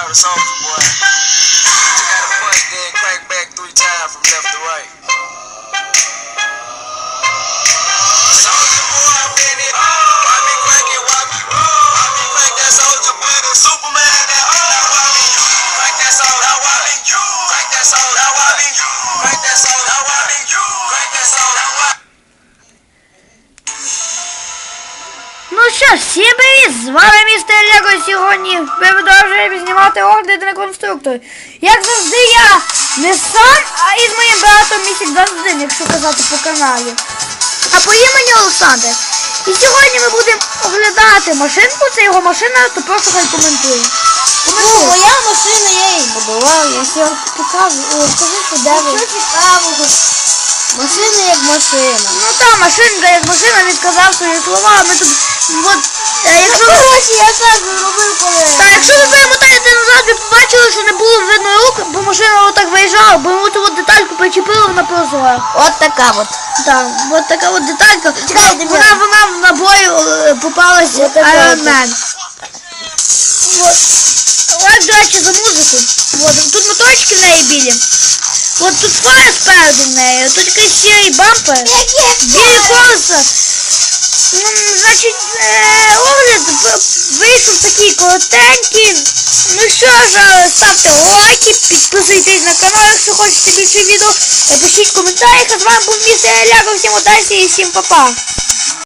firing soldier boy. You gotta punch, then crank back three times from left to right. Soldier boy, I'm in it. It? Why me? That soldier boy? The Superman that oh. Now why me? Crank that soldier. Now why me? You crank that soldier. Now why me? You crank that soldier. Now why me? You crank that soldier. Now why? Ну що ж, привіт! З вами містер Лего сьогодні виведу продовжуємо знімати огляди на конструктор. Як завжди, я не сам, а із моїм братом місяць завжди, якщо казати по каналі. А по імені Олександр. І сьогодні ми будемо оглядати машинку, це його машина, то просто хай коментує. Ну, моя машина, я її будував, я все покажу. О, скажи, що де ви? Що цікавого? Машина як машина. Ну та машинка, як машина, він сказав свої слова, ми тут. От, е, якщо Коротше, я так зробив, коли... машина отак виїжджала, бо ми цю от детальку причепили на прозорах. От така от. Так, от така от деталька. Чекай, вона, Дем'ян. вона, вона в набою е, попалась От така Iron от. Man. От. Ось, до речі, за музику. От, тут моторчики в неї білі. От тут фара спереду в неї, тут якийсь сірий бампер. Білі колеса. Ну, значить, е, огляд в- вийшов такий коротенький. Ну що ж, е, ставте лайки, підписуйтесь на канал, якщо хочете більше відео. Напишіть Пишіть в а з вами був містер Ляко, всім удачі і всім па-па.